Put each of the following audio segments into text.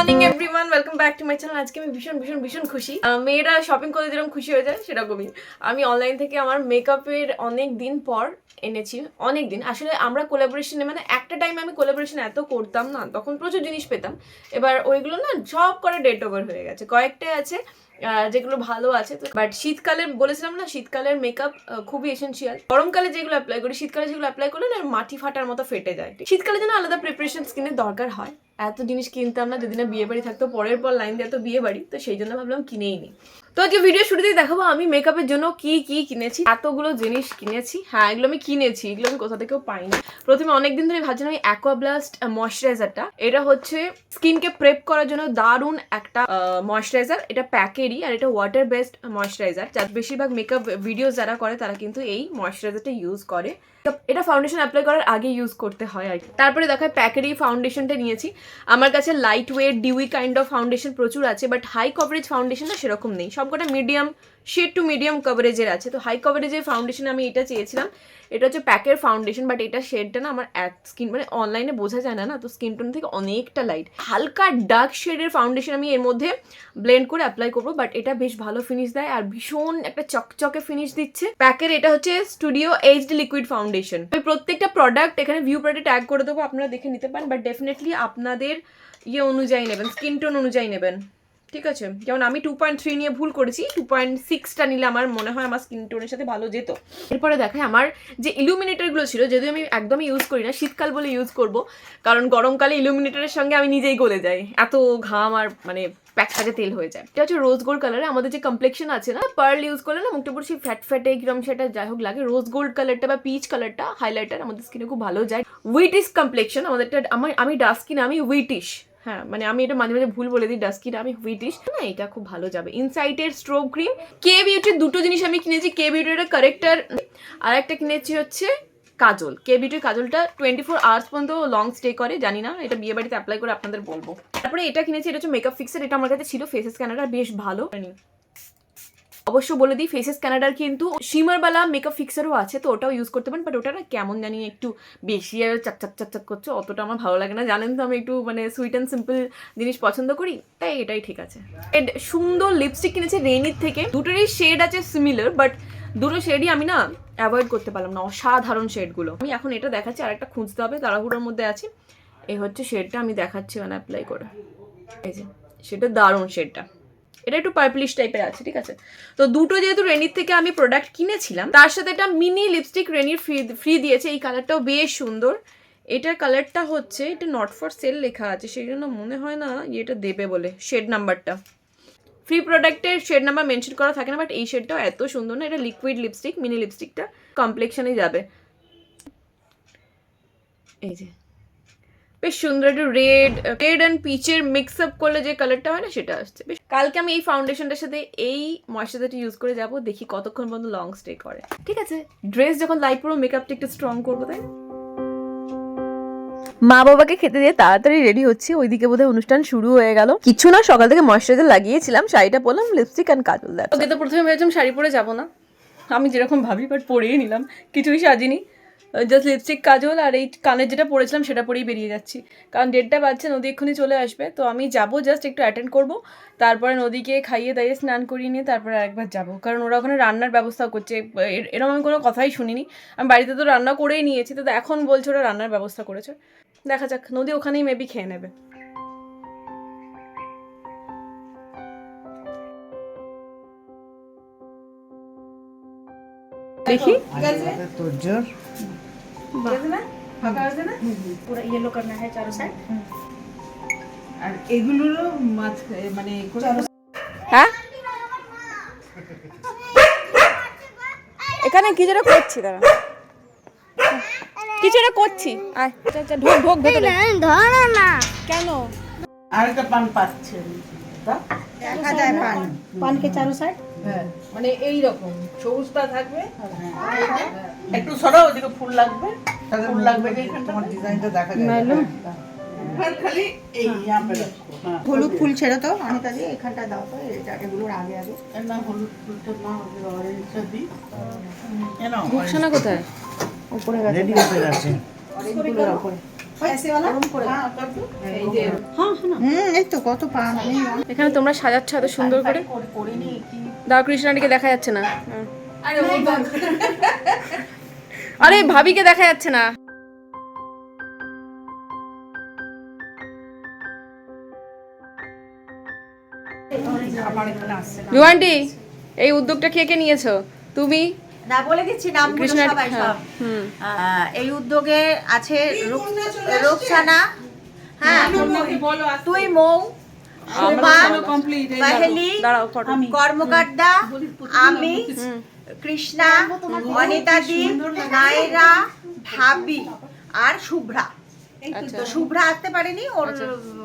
Morning, everyone. Welcome back to my channel আজকে আমি ভীষণ ভীষণ ভীষণ খুশি। মেয়েরা শপিং করে যেরকম খুশি হয়ে যায় সেরকমই আমি অনলাইন থেকে আমার মেকআপের অনেক দিন পর এনেছি, অনেক দিন। আসলে আমরা কোলাবোরেশনে মানে একটা টাইম আমি কোলাবোরেশন এত করতাম না, তখন প্রচুর জিনিস পেতাম। এবার ওইগুলো না সব করে ডেট ওভার হয়ে গেছে। কয়েকটাই আছে যেগুলো ভালো আছে, তো বাট শীতকালে বলেছিলাম না, শীতকালের মেকআপ খুবই এসেন্সিয়াল গরমকালে যেগুলো অ্যাপ্লাই করি, শীতকালে যেগুলো অ্যাপ্লাই করলে না, মাটি ফাটার মতো ফেটে যায়। শীতকালে যেন আলাদা প্রিপারেশন স্কিনের দরকার হয়। এত জিনিস কিনতাম না যদি না বিয়ে বাড়ি থাকতো, পরের পর লাইন দিয়ে এত বিয়ে বাড়ি, তো সেই জন্য ভাবলাম কিনেই নি। তো আজকে ভিডিও শুরুতেই দেখাবো, আমি মেকআপের জন্য কি কি কিনেছি, এতগুলো জিনিস কিনেছি। হ্যাঁ এগুলো আমি কিনেছি, এগুলো আমি কোথা থেকেও পাইনি। প্রথমে অনেকদিন ধরে ভাবছিলাম এই অ্যাকোয়াব্লাস্ট ময়শ্চারাইজারটা এটা হচ্ছে স্কিনকে প্রেপ করার জন্য দারুণ একটা ময়শ্চারাইজার এটা প্যাকেরই আর এটা ওয়াটার বেসড ময়শ্চারাইজার যার বেশিরভাগ মেকআপ ভিডিও যারা করে, তারা কিন্তু এই ময়শ্চারাইজারটা ইউজ করে। এটা ফাউন্ডেশন অ্যাপ্লাই করার আগে ইউজ করতে হয় আর কি। তারপরে দেখো প্যাকেরই ফাউন্ডেশনটা নিয়েছি। আমার কাছে light weight dewy kind of foundation প্রচুর আছে বাট হাই কভারেজ ফাউন্ডেশনটা সেরকম নেই। সবকটা মিডিয়াম শেড টু মিডিয়াম কভারেজের আছে। তো হাই কভারেজের ফাউন্ডেশন আমি এটা চেয়েছিলাম। এটা হচ্ছে প্যাকের ফাউন্ডেশন বাট এটা শেডটা না আমার এক স্কিন মানে অনলাইনে বোঝা যায় না না? তো স্কিন টোন থেকে অনেকটা লাইট হালকা ডার্ক শেডের ফাউন্ডেশন আমি এর মধ্যে ব্লেন্ড করে অ্যাপ্লাই করব বাট এটা বেশ ভালো ফিনিশ দেয় আর ভীষণ একটা চকচকে ফিনিশ দিচ্ছে। প্যাকের এটা হচ্ছে স্টুডিও এইচডি লিকুইড ফাউন্ডেশন আমি প্রত্যেকটা প্রোডাক্ট এখানে ভিউ প্রোডাক্ট ট্যাগ করে দেবো, আপনারা দেখে নিতে পারেন বাট ডেফিনেটলি আপনাদের ইয়ে অনুযায়ী নেবেন স্কিন টোন অনুযায়ী নেবেন। ঠিক আছে, যেমন আমি টু পয়েন্ট থ্রি নিয়ে ভুল করেছি টু পয়েন্ট সিক্সটা নিলে আমার মনে হয় আমার স্কিন টোনের সাথে ভালো যেত। এরপরে দেখায় আমার যে ইলুমিনেটরগুলো ছিল, যদিও আমি একদমই ইউজ করি না, শীতকাল বলে ইউজ করব, কারণ গরমকালে ইলুমিনেটরের সঙ্গে আমি নিজেই গলে যাই, এত ঘাম আর মানে প্যাকটাকে তেল হয়ে যায়। এটা হচ্ছে রোজ গোল্ড কালারে আমাদের যে কমপ্লেকশন আছে না পার্ল ইউজ করলে না মুখটা পুরো সেই ফ্যাট ফ্যাটে কিরম সেটা যাই হোক লাগে। রোজ গোল্ড কালারটা বা পিচ কালারটা হাইলাইটার আমাদের স্কিনে খুব ভালো যায়। উইটিশ কমপ্লেকশন আমাদেরটা আমার আমি ডার্ক স্কিন আমি উইটিশ হ্যাঁ মানে আমি এটা মাঝে মাঝে ভুল বলে দিই ডাস্কিন আমি হুইটিশ না, এটা খুব ভালো যাবে। ইনসাইটের স্ট্রোক ক্রিম কে বিউটির দুটো জিনিস আমি কিনেছি কে বিউটির কারেক্টার আর একটা কিনেছি হচ্ছে কাজল। কে বিউটির কাজলটা টোয়েন্টি ফোর আওয়ার্স পর্যন্ত লং স্টে করে, জানি না, এটা বিয়ে বাড়িতে অ্যাপ্লাই করে আপনাদের বলব। তারপরে এটা কিনেছি, এটা হচ্ছে মেকআপ ফিক্সার এটা আমার কাছে ছিল ফেসেস স্ক্যানারটা বেশ ভালো। অবশ্য বলে দিই ফেসেস ক্যানাডার কিন্তু শিমারবালা মেকআপ ফিক্সারও আছে, তো ওটাও ইউজ করতে পারেন বাট ওটা না কেমন জানি একটু বেশি আর চাক চাক চাক চাক করছে, অতটা আমার ভালো লাগে না। জানেন তো আমি একটু মানে সুইট অ্যান্ড সিম্পল জিনিস পছন্দ করি, তাই এটাই ঠিক আছে। সুন্দর লিপস্টিক কিনেছে রেনির থেকে, দুটোরই শেড আছে সিমিলার বাট দুটো শেডই আমি না অ্যাভয়েড করতে পারলাম না, অসাধারণ শেডগুলো আমি এখন এটা দেখাচ্ছি আর একটা খুঁজতে হবে, তাড়াহুড়োর মধ্যে আছি। এই হচ্ছে শেডটা আমি দেখাচ্ছি মানে অ্যাপ্লাই করে। এই যে, সেটা দারুণ শেডটা এটা একটু পার্পলিশ টাইপের আছে, ঠিক আছে? তো দুটো যেহেতু রেনির থেকে আমি প্রোডাক্ট কিনেছিলাম, তার সাথে একটা মিনি লিপস্টিক রেনির ফ্রি ফ্রি দিয়েছে, এই কালারটাও বেশ সুন্দর। এটার কালারটা হচ্ছে, এটা নট ফর সেল লেখা আছে, সেই জন্য মনে হয় না এটা দেবে বলে শেড নাম্বারটা ফ্রি প্রোডাক্টের শেড নাম্বার মেনশন করা থাকে না বাট এই শেডটাও এত সুন্দর না, এটা লিকুইড লিপস্টিক মিনি লিপস্টিকটা কমপ্লেকশনেই যাবে। এই যে বেশ সুন্দর একটু রেড রেড অ্যান্ড পিচের মিক্স আপ করলে যে কালারটা হয় না সেটা আসছে। বেশ কালকে আমি এই ফাউন্ডেশনটার সাথে এই ময়শ্চারাইজারটা ইউজ করে যাব দেখি কতক্ষণ পর্যন্ত লং স্টে করে। ঠিক আছে? ড্রেস যখন লাইট পরো মেকআপটা একটু স্ট্রং করব তাই? মা বাবাকে খেতে দিয়ে তাড়াতাড়ি রেডি হচ্ছে। ওইদিকে বোধহয় অনুষ্ঠান শুরু হয়ে গেল। কিছু না সকাল থেকে ময়শ্চারাইজার লাগিয়েছিলাম শাড়িটা পরলাম লিপস্টিক অ্যান্ড কাজল দেয় ওকে তো প্রথমে ভেবেছিলাম শাড়ি পরে যাব না। আমি যেরকম ভাবি বাট পরেই নিলাম। কিছুই সাজিনি। জাস্ট লিপস্টিক কাজল আর এই কানের যেটা পরেছিলাম সেটা পরেই বেরিয়ে যাচ্ছি। কারণ ডেটটা বাজছে নদী এক্ষুনি চলে আসবে। তো আমি যাব জাস্ট একটু অ্যাটেন্ড করব। তারপরে নদীকে খাইয়ে দাইয়ে স্নান করিয়ে নিয়ে তারপরে আরেকবার যাব। কারণ ওরা ওখানে রান্নার ব্যবস্থা করছে। এর- এরকম আমি কোনো কথাই শুনিনি। আমি বাড়িতে তো রান্না করেই নিয়েছি। তো এখন বলছে ওরা রান্নার ব্যবস্থা করেছে। দেখা যাক নদী ওখানেই মেবি খেয়ে নেবে। দেখি। মানে হ্যাঁ? এখানে কি যেটা করছি তারা কিছু একটা করছি? আয় আচ্ছা ঢোক ঢোক না কেন? আর একটা পান পাচ্ছে। দেখা পানকে চারো সাইড হ্যাঁ। মানে এই রকম সবুজটা থাকবে। হ্যাঁ। একটু সরাও ওদিকে ফুল লাগবে ফুল লাগবে তোমার ডিজাইনটা দেখা যাবে। খালি এই হ্যাঁ। হ্যাঁ। হলুদ ফুল। ছেড়ে তো অনেকটা দিয়ে এখানটা দাও তো এগুলোর আগে আগে। না হলুদ ফুল তো না অরেঞ্জটা দিই কোথায়? উপরে গেছে। কত পান আমি এখানে তোমরা সাজাচ্ছ এত সুন্দর করে। দাও কৃষ্ণাটিকে দেখা যাচ্ছে না। আরে ভাবিকে দেখা যাচ্ছে না। জুয়ান্টি এই উদ্যোগটা কে কে নিয়েছো? তুমি? না বলে দিচ্ছি নামগুলো কৃষ্ণা সবাই হ্যাঁ, সব। এই উদ্যোগে আছে রুক- হ্যাঁ তুই মৌ কর্মকর্তা আমি। কৃষ্ণা অনিতাদি নায়রা ভাবি আর শুভ্রা। তো শুভ্রা আসতে পারেনি ওর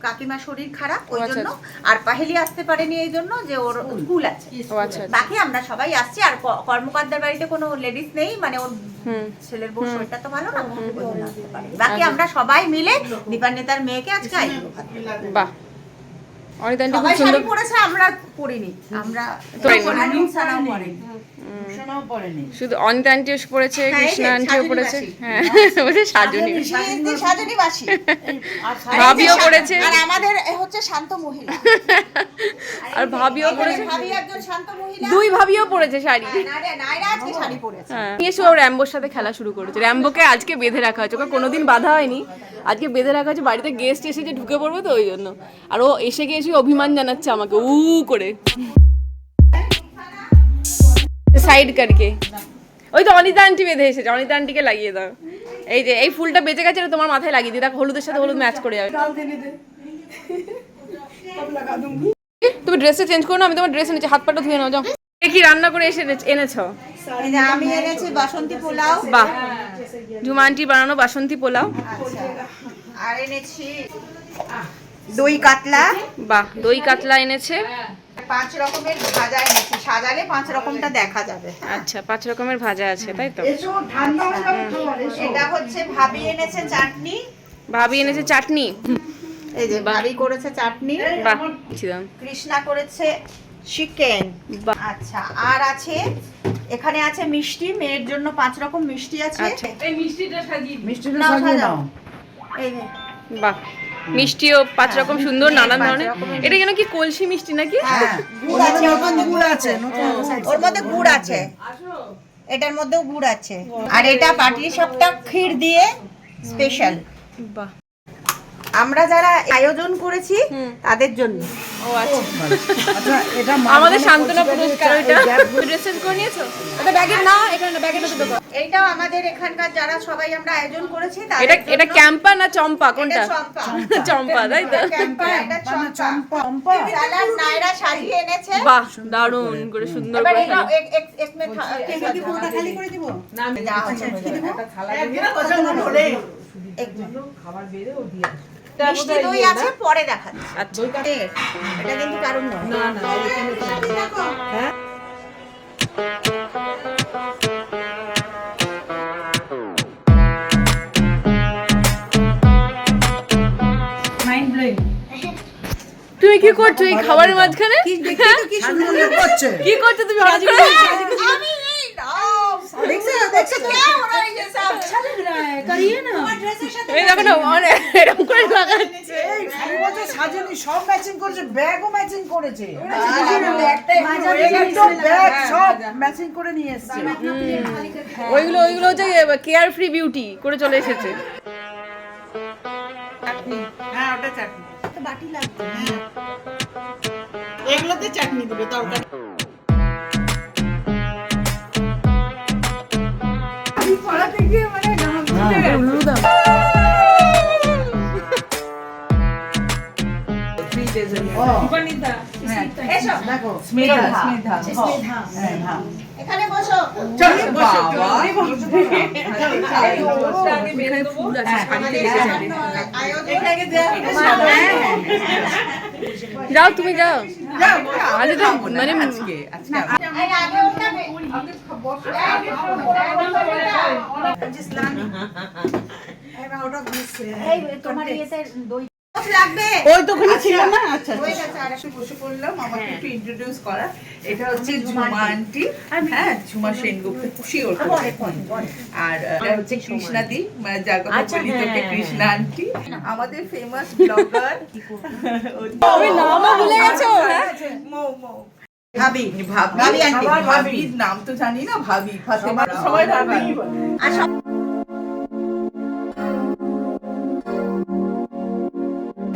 কাকিমা শরীর খারাপ ওই আচ্ছা, জন্য। আর পাহেলি আসতে পারেনি এই জন্য যে ওর স্কুল। আছে। আচ্ছা আচ্ছা। বাকি আমরা সবাই আসছি আর কর্মকর্তার বাড়িতে কোনো লেডিস নেই মানে ওর হুম। ছেলের বউ শরীরটা তো ভালো না। বাকি আমরা সবাই মিলে দীপান্বিতার মেয়েকে আজকে দেবো। বাহ। অনিতা আন্টি খুব সুন্দর পরেছে আমরা পরিনি। আমরা রুকসানাও পরেনি। শুধু অনিতা আন্টিও পড়েছে হ্যাঁ, কৃষ্ণা আন্টিও পড়েছে। হ্যাঁ বলছে সাজনী। ভাবিও পড়েছে। আর আমাদের হচ্ছে শান্ত মহিলা। আর ভাবিও পড়েছে? ভাবি একজন শান্ত মহিলা। দুই ভাবিও পড়েছে শাড়ি। নাইরা- আজকে শাড়ি হ্যাঁ নিয়ে এসে ও র্যাম্বোর সাথে খেলা শুরু করেছে। র্যাম্বোকে আজকে বেঁধে রাখা হয়েছে। ওকে কোনোদিন বাধা হয়নি। আজকে বেঁধে রাখা হয়েছে। বাড়িতে গেস্ট এসেছে ঢুকে পড়বে তো ওই জন্য। আর ও এসে গিয়ে এসে অভিমান জানাচ্ছে আমাকে উ করে। সাইড কারকে ওই তো অনিতা আন্টি বেঁধে এসেছে। অনিতা আন্টিকে লাগিয়ে দাও। এই যে এই ফুলটা বেঁচে গেছে এটা তোমার মাথায় লাগিয়ে দিই। দেখো হলুদের সাথে হলুদ ম্যাচ করে যাবে। তুমি ড্রেসে চেঞ্জ করো না আমি তোমার ড্রেস এনেছি। হাত পাটা ধুয়ে নাও যাও। এ কি রান্না করে এসে এনেছো এই যে আমি এনেছি বাসন্তী পোলাও। বাহ। ঝুমা আন্টি বানানো বাসন্তী পোলাও। আচ্ছা। আর এনেছি দই কাতলা। বাহ দই কাতলা এনেছে। পাঁচ রকমের ভাজা এনেছি। সাজালে পাঁচ রকমটা দেখা যাবে। আচ্ছা পাঁচ রকমের ভাজা আছে তাই তো? এটা হচ্ছে ভাবি এনেছে চাটনি। ভাবি এনেছে চাটনি? এই যে ভাবি করেছে চাটনি। কৃষ্ণা করেছে চিকেন। আচ্ছা আর আছে এখানে আছে মিষ্টি মেয়ের জন্য পাঁচ রকম মিষ্টি আছে। আচ্ছা। মিষ্টিটা নাও, সাজিয়ে সাজাও। এই বাহ। মিষ্টিও পাঁচ রকম সুন্দর হ্যাঁ, নানান ধরনের। এটা যেন কি কলসি মিষ্টি নাকি? হ্যাঁ, গুড় আছে ওর মধ্যে গুড় আছে। ওর মধ্যে গুড় আছে। এটার মধ্যেও গুড় আছে। আর এটা পাটি সাপটা ক্ষীর দিয়ে স্পেশাল বাহ। আমরা যারা আয়োজন করেছি তাদের জন্য। ও আচ্ছা। আচ্ছা এটা আমাদের পুরস্কার ওইটা ড্রেস চেঞ্জ করে নিয়েছো? এটা ব্যাগে না ব্যাগে দেবো এইটাও আমাদের এখানকার যারা সবাই আমরা আয়োজন করেছি তাদের এটা এটা ক্যাম্পা না চম্পা? কোনটা? চম্পা। চম্পা। তাই তো? ক্যাম্পা, এটা চম্পা। সালাদ নায়রা সাজিয়ে এনেছে। বাহ দারুণ করে সুন্দর করে এটা এক- এক- এক থা- ঠিক আছে, खाली করে দিব? যা আছে হয়ে যাবে। এক মিনিট। মিষ্টি দই আছে পরে দেখাচ্ছি। এটা কিন্তু কারণ তুমি কি করছ এই খাবারের মাঝখানে? কি করছ কি করছ তুমি দেখো না এরকম করে লাগাচ্ছে আমি বলছি সাজেনি সব ম্যাচিং করেছে ব্যাগও ম্যাচিং করেছে ব্যাগ সব ম্যাচিং করে নিয়ে এসেছে ওইগুলো ওইগুলো হচ্ছে কেয়ার ফ্রি বিউটি করে চলে এসেছে হ্যাঁ ওটা চাটনি বাটি লাগবে এগুলোতে চাটনি দেবে তরকারি এসো দেখো স্মেধা এখানে বসো। যাও তুমি যাও। আজ তো মানে আজকে আজকে তোমার ইয়েতে দই ওই তো ওখানে ছিল না? আচ্ছা আচ্ছা। বসে পড়লাম। আমাকে একটু ইন্ট্রোডিউস করা এটা হচ্ছে ঝুমা আন্টি। হ্যাঁ ঝুমা সেনগুপ্ত শিওর আর এটা হচ্ছে কৃষ্ণাদি মানে যার কথা বলি তোকে কৃষ্ণা আন্টি। আমাদের ফেমাস ব্লগার তুমি নামও ভুলে গেছো হ্যাঁ? মৌ মৌ। ভাবি ভাবি নাম তো জানি না ভাবি। সবাই ভাবি। আর সব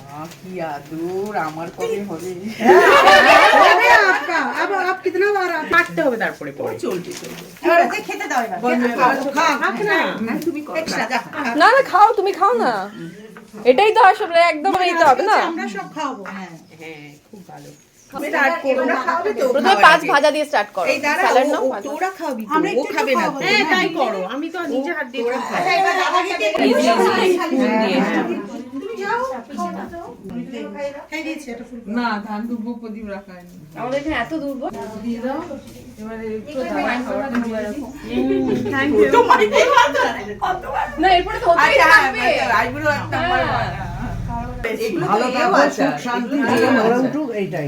না না খাও তুমি খাও না এটাই তো আসলে একদম হবে না পাঁচ ভাজা দিয়ে স্টার্ট করো তোরা খাবে না করো না? ধান দুব্বো প্রদীপ রাখা হয়নি আমাদের এখানে এত দুর্বল না এরপরে তো হতেই আচ্ছা হ্যাঁ, আইবুড়ো এক নাম্বার এগুলো তো এও আছে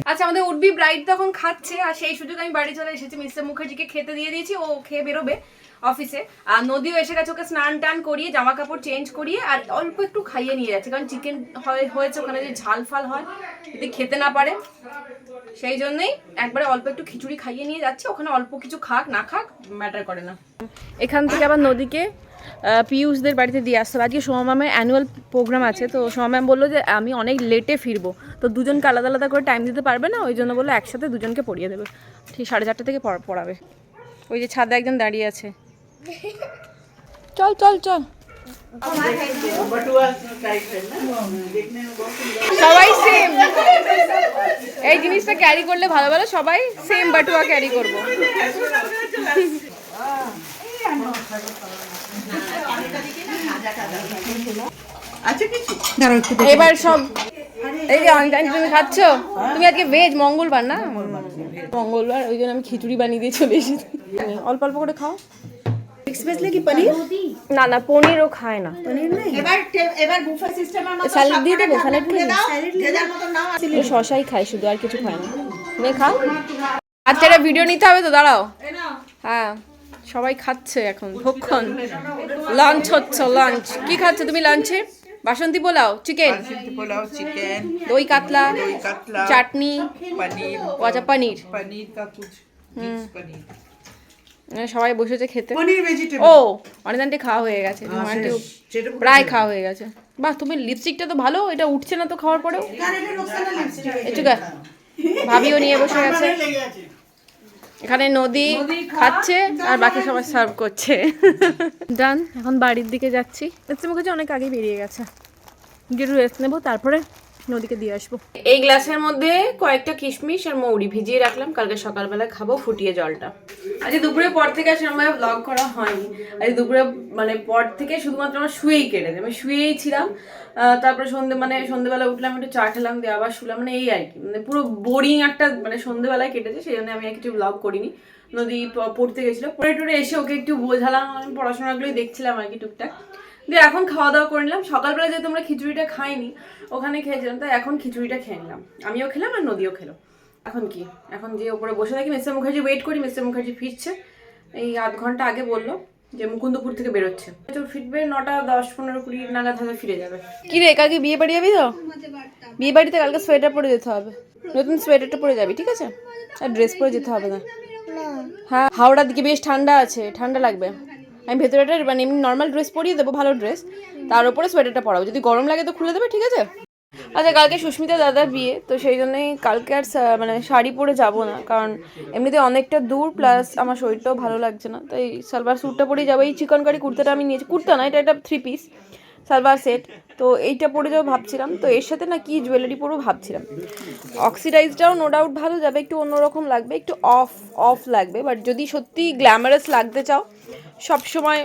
আচ্ছা আমাদের উডবি ব্রাইড তখন খাচ্ছে আর সেই সুযোগ আমি বাড়ি চলে এসেছি মিস্টার মুখার্জিকে খেতে দিয়ে দিয়েছি ও খেয়ে বেরোবে অফিসে। আর নদীও এসে গেছে ওকে স্নান টান করিয়ে জামা কাপড় চেঞ্জ করিয়ে আর অল্প একটু খাইয়ে নিয়ে যাচ্ছে। কারণ চিকেন হয়েছে ওখানে যে ঝাল ফাল হয় যদি খেতে না পারে। সেই জন্যই একবারে অল্প একটু খিচুড়ি খাইয়ে নিয়ে যাচ্ছে ওখানে অল্প কিছু খাক না খাক ম্যাটার করে না। এখান থেকে আবার নদীকে আহ, পিয়ুষদের বাড়িতে দিয়ে আসতে হবে। আজকে সোমা ম্যামের অ্যানুয়াল প্রোগ্রাম আছে তো সোমা ম্যাম বলল যে আমি অনেক লেটে ফিরবো। তো দুজনকে আলাদা আলাদা করে টাইম দিতে পারবে না ওই জন্য বলল একসাথে দুজনকে পড়িয়ে দেবে। ঠিক সাড়ে চারটে থেকে পড়া- পড়াবে। ওই যে ছাদে একজন দাঁড়িয়ে আছে। চল চল চল। সবাই সেম এই জিনিসটা ক্যারি করলে ভালো ভালো সবাই সেম বাটুয়া ক্যারি করব। এবার সব এই যে অনেক তুমি খাচ্ছ? তুমি আজকে ভেজ মঙ্গলবার না? মঙ্গলবার। ওই জন্য আমি খিচুড়ি বানিয়ে দিয়ে চলে এসেছি। অল্প অল্প করে খাও। কি পনির? না না পনিরও খায় না। পনির নেই? এবার এবার বুফে সিস্টেমের মতো স্যালাড দিয়ে দেবো? স্যালাড দিয়ে দাও। শশাই খায় শুধু আর কিছু খায় না। নে খাও? আচ্ছা ভিডিও নিতে হবে তো দাঁড়াও। হ্যাঁ। সবাই খাচ্ছে এখন ভক্ষণ। লাঞ্চ হচ্ছে লাঞ্চ কি খাচ্ছ তুমি লাঞ্চে বাসন্তী পোলাও চিকেন পোলাও চিকেন দই কাতলা দই কাতলা চাটনি পনির ওয়াজা পনির। পনির কা কুছ মানে সবাই বসেছে খেতে। ও অনেক আন্টি খাওয়া হয়ে গেছে। আন্টি প্রায় খাওয়া হয়ে গেছে। বাহ তুমি লিপস্টিকটা তো ভালো এটা উঠছে না তো খাওয়ার পরেও? একটু ভাবিও নিয়ে বসে গেছে এখানে নদী খাচ্ছে আর বাকি সবাই সার্ভ করছে। ডান এখন বাড়ির দিকে যাচ্ছি। মুখে অনেক আগে বেরিয়ে গেছে। গিয়ে রেস্ট নেব তারপরে নদীকে দিয়ে আসব। এই গ্লাসের মধ্যে কয়েকটা কিশমিশ আর মৌরি ভিজিয়ে রাখলাম। কালকে সকালবেলা খাব ফুটিয়ে জলটা। আজকে দুপুরের পর থেকে আর সেরকম ব্লগ করা হয়নি। আজ দুপুরে মানে পর থেকে শুধুমাত্র আমার শুয়েই কেটেছে। আমি শুয়েই ছিলাম তারপরে সন্ধে মানে সন্ধেবেলা উঠলাম, একটু চা খেলাম, দিয়ে আবার শুলাম মানে এই আর কি। মানে পুরো বোরিং একটা মানে সন্ধেবেলায় কেটেছে, সেই জন্য আমি আর কিছু ব্লগ করিনি। নদী পড়তে গেছিল। পড়ে টুরে এসে ওকে একটু বোঝালাম পড়াশোনাগুলোই দেখছিলাম আর কি, টুকটাক। দিয়ে এখন খাওয়া দাওয়া করে নিলাম। সকালবেলা যেহেতু আমরা খিচুড়িটা খাইনি, ওখানে খেয়েছিলাম, তাই এখন খিচুড়িটা খেয়ে নিলাম। আমিও খেলাম আর নদীও খেলো। এখন কি? এখন যে ওপরে বসে থাকি, মিস্টার মুখার্জি ওয়েট করি, মিস্টার মুখার্জি ফিরছে। এই আধ ঘণ্টা আগে বলল যে মুকুন্দপুর থেকে বেরোচ্ছে। তো ফিরবে নটা দশ পনেরো কুড়ি নাগাদ হয়তো ফিরে যাবে। কি রে, কালকে বিয়ে বাড়ি যাবি তো? বিয়ে বাড়িতে কালকে সোয়েটার পরে যেতে হবে। নতুন সোয়েটারটা পরে যাবি, ঠিক আছে? আর ড্রেস পরে যেতে হবে না। হ্যাঁ হাওড়ার দিকে বেশ ঠান্ডা আছে, ঠান্ডা লাগবে। আমি ভেতরেটা মানে এমনি নর্মাল ড্রেস পরিয়ে দেবো, ভালো ড্রেস তার উপরে সোয়েটারটা পরাবো। যদি গরম লাগে তো খুলে দেবে, ঠিক আছে? আচ্ছা কালকে সুস্মিতা দাদার বিয়ে, তো সেই জন্যই কালকে আর মানে শাড়ি পরে যাব না, কারণ এমনিতে অনেকটা দূর, প্লাস আমার শরীরটাও ভালো লাগছে না, তাই সালবার স্যুটটা পরেই যাব। এই চিকন কারি কুর্তাটা আমি নিয়েছি, কুর্তা না, এটা একটা থ্রি পিস সালবার সেট তো এইটা পরে যাব ভাবছিলাম, তো এর সাথে না কি জুয়েলারি পরেও ভাবছিলাম। অক্সিডাইজটাও নো ডাউট ভালো যাবে, একটু অন্যরকম লাগবে, একটু অফ অফ লাগবে বাট যদি সত্যি গ্ল্যামারাস লাগতে চাও সব সময়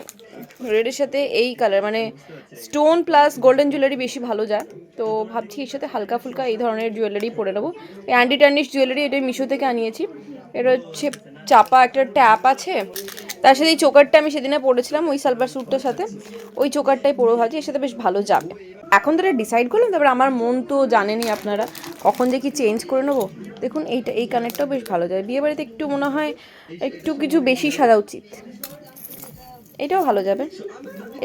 রেডের সাথে এই কালার মানে স্টোন প্লাস গোল্ডেন জুয়েলারি বেশি ভালো যায় তো ভাবছি এর সাথে হালকা ফুলকা এই ধরনের জুয়েলারি পরে নেব। এই অ্যান্টি টার্নিশ জুয়েলারি এটা মিশো থেকে আনিয়েছি। এটা হচ্ছে চাপা একটা ট্যাপ আছে। তার সাথে এই চোকারটা আমি সেদিনে পরেছিলাম, ওই সালবার স্যুটটার সাথে। ওই চোকারটাই পরে ভাবছি, এর সাথে বেশ ভালো যাবে। এখন তো ডিসাইড করলাম, তারপরে আমার মন তো জানেনি আপনারা, কখন যে কি চেঞ্জ করে নেব। দেখুন, এইটা, এই কানেরটাও বেশ ভালো যায়। বিয়েবাড়িতে একটু মনে হয়, একটু কিছু বেশি সাজা উচিত। এটাও ভালো যাবে।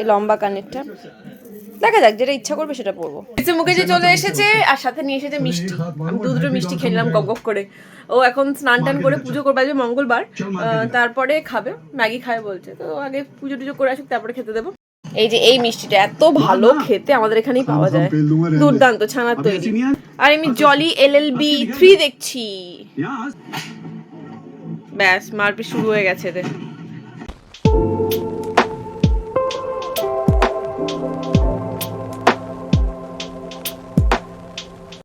এই লম্বা কানেরটা। দেখা যাক, যেটা ইচ্ছা করবে সেটা পরবো। মুখে যে চলে এসেছে, আর সাথে নিয়ে এসেছে মিষ্টি। আমি দু দুটো মিষ্টি খেলাম গপ গপ করে। ও এখন স্নান টান করে পুজো করবে, আজকে মঙ্গলবার। তারপরে খাবে, ম্যাগি খাবে বলছে। তো আগে পুজো টুজো করে আসুক, তারপরে খেতে দেবো। এই যে এই মিষ্টিটা, এত ভালো খেতে আমাদের এখানেই পাওয়া যায়। দুর্দান্ত, ছানার তৈরি। আর আমি Jolly L L B three দেখছি। ব্যাস, মারপিট শুরু হয়ে গেছে এদের।